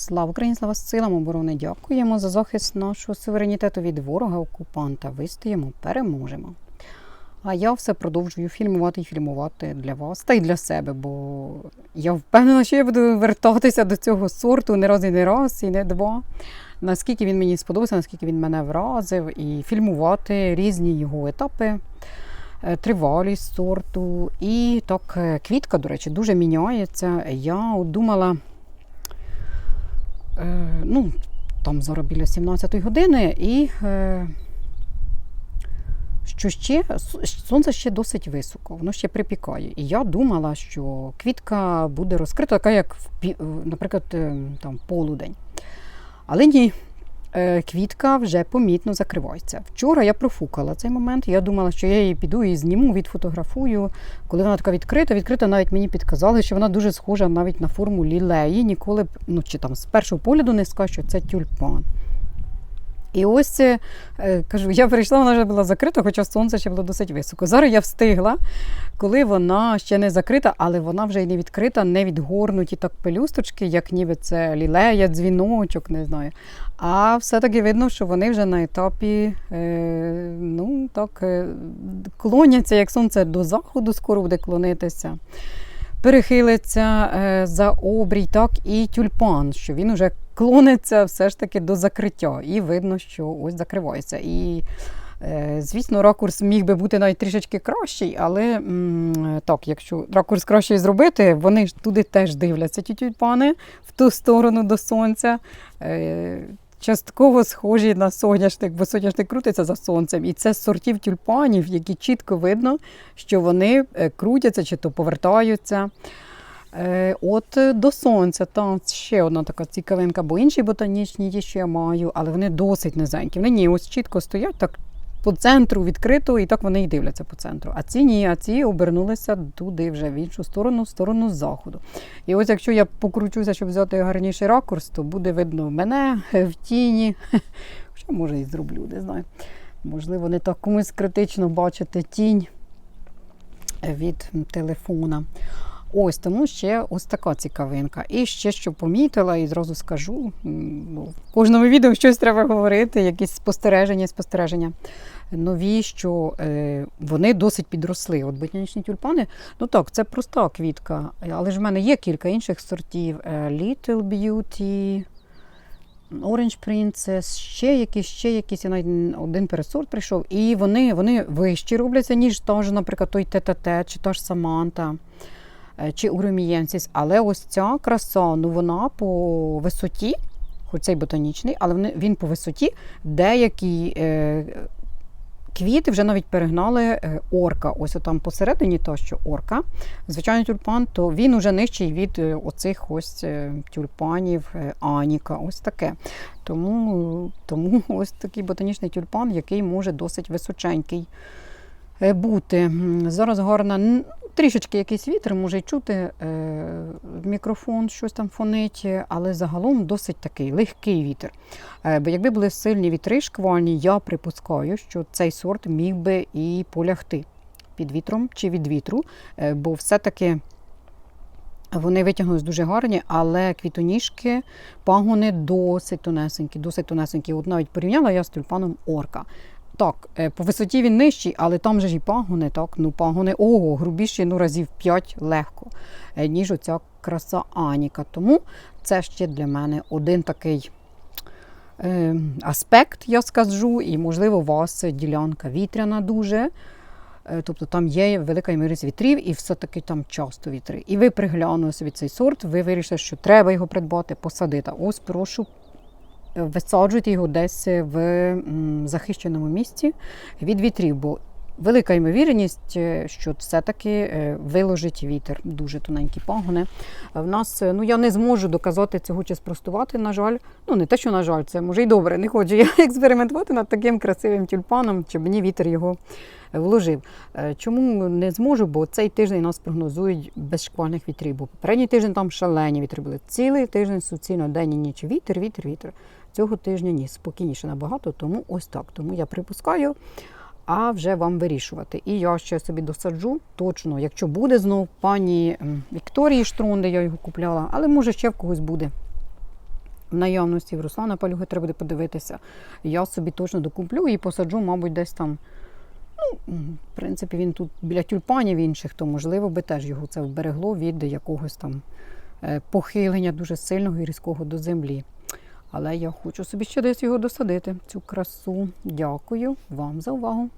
Слава Україні, слава силам оборони! Дякуємо за захист нашого суверенітету від ворога-окупанта. Вистоїмо, переможемо. А я все продовжую фільмувати і фільмувати для вас та й для себе, бо я впевнена, що я буду вертатися до цього сорту не раз і не раз, і не два. Наскільки він мені сподобався, наскільки він мене вразив, і фільмувати різні його етапи, е, тривалість сорту. І так, е, квітка, до речі, дуже міняється. Я думала. Е, ну, там зараз біля 17 години, і е, що ще сонце ще досить високо, воно ще припікає. І я думала, що квітка буде розкрита, така як, наприклад, е, там, полудень. Але ні. Е, Квітка вже помітно закривається. Вчора я профукала цей момент. Я думала, що я її піду і зніму, відфотографую. Коли вона така відкрита, відкрита навіть мені підказали, що вона дуже схожа навіть на форму лілеї. Ніколи б, ну чи там з першого погляду не скажу, що це тюльпан. І ось е, кажу, я прийшла, вона вже була закрита, хоча сонце ще було досить високо. Зараз я встигла, коли вона ще не закрита, але вона вже й не відкрита, не відгорнуті так пелюсточки, як ніби це лілея, дзвіночок, не знаю. А все-таки видно, що вони вже на етапі е, ну, так, е, клоняться, як сонце до заходу скоро буде клонитися. Перехилиться за обрій, так і тюльпан, що він уже клониться все ж таки до закриття. І видно, що ось закривається. І, е, звісно, ракурс міг би бути навіть трішечки кращий, але так, якщо ракурс кращий зробити, вони ж туди теж дивляться, ті тюльпани, в ту сторону до сонця. Е, Частково схожі на соняшник, бо соняшник крутиться за сонцем. І це з сортів тюльпанів, які чітко видно, що вони е, крутяться чи то повертаються. Е, От е, до сонця, там ще одна така цікавинка, бо інші ботанічні ті, що я маю, але вони досить низенькі. Вони ні, ось чітко стоять так по центру відкрито, і так вони і дивляться по центру. А ці ні, а ці обернулися туди вже в іншу сторону, в сторону заходу. І ось якщо я покручуся, щоб взяти гарніший ракурс, то буде видно мене в тіні. Що може і зроблю, не знаю. Можливо, не так комусь критично бачити тінь від телефона. Ось тому ще ось така цікавинка. І ще що помітила, і зразу скажу. бо В кожному відео щось треба говорити, якісь спостереження, спостереження нові, що е, вони досить підросли. От ботанічні тюльпани, ну так, це проста квітка, але ж в мене є кілька інших сортів: Е, Little Beauty, Orange Princess, ще якісь, ще якісь, я навіть один пересорт прийшов, і вони, вони вищі робляться, ніж та ж, наприклад, той ТТТ, чи та ж Саманта, е, чи Уремієнсіс. Але ось ця краса, ну вона по висоті, хоч цей ботанічний, але він по висоті деякі. Е, Квіти вже навіть перегнали е, орка. Ось там посередині то, що орка. Звичайний тюльпан, то він уже нижчий від оцих ось тюльпанів Аніка. Ось таке. Тому, тому ось такий ботанічний тюльпан, який може досить височенький бути. Зараз гарна, трішечки якийсь вітер, може й чути е, мікрофон, щось там фонить, але загалом досить такий легкий вітер. Е, Бо якби були сильні вітри шквальні, я припускаю, що цей сорт міг би і полягти під вітром чи від вітру, е, бо все-таки. Вони витягнулись дуже гарні, але квітоніжки, пагони досить тонесенькі, досить тонесенькі. От навіть порівняла я з тюльпаном орка. Так, е, по висоті він нижчий, але там же ж і пагони, так, ну пагони, ого, грубіші, ну разів 5 легко, е, ніж оця краса Аніка. Тому це ще для мене один такий е, аспект, я скажу, і, можливо, у вас ділянка вітряна дуже. Е, Тобто там є велика ймовірність вітрів, і все-таки там часто вітри. І ви приглянули собі цей сорт, ви вирішили, що треба його придбати, посадити. Ось прошу. Висаджуйте його десь в захищеному місці від вітрів, бо велика ймовірність, е, що все-таки е, виложить вітер. Дуже тоненькі пагони. В нас, е, ну я не зможу доказати цього чи спростувати, на жаль. Ну, не те, що на жаль, це може й добре. Не хочу я експериментувати над таким красивим тюльпаном, щоб мені вітер його вложив. Чому не зможу? Бо цей тиждень нас прогнозують без шквальних вітрів. Бо попередній тиждень там шалені вітри були. Цілий тиждень суцільно день і ніч. Вітер, вітер, вітер. Цього тижня ні, спокійніше набагато, тому ось так. Тому я припускаю, а вже вам вирішувати. І я ще собі досаджу точно, якщо буде знов пані Вікторії Штрон, де я його купляла, але може ще в когось буде. в наявності, в Руслана Палюги треба буде подивитися. Я собі точно докуплю і посаджу, мабуть, десь там. Ну, в принципі, він тут біля тюльпанів інших, то можливо би теж його це вберегло від якогось там е, похилення дуже сильного і різкого до землі. Але я хочу собі ще десь його досадити, цю красу. Дякую вам за увагу.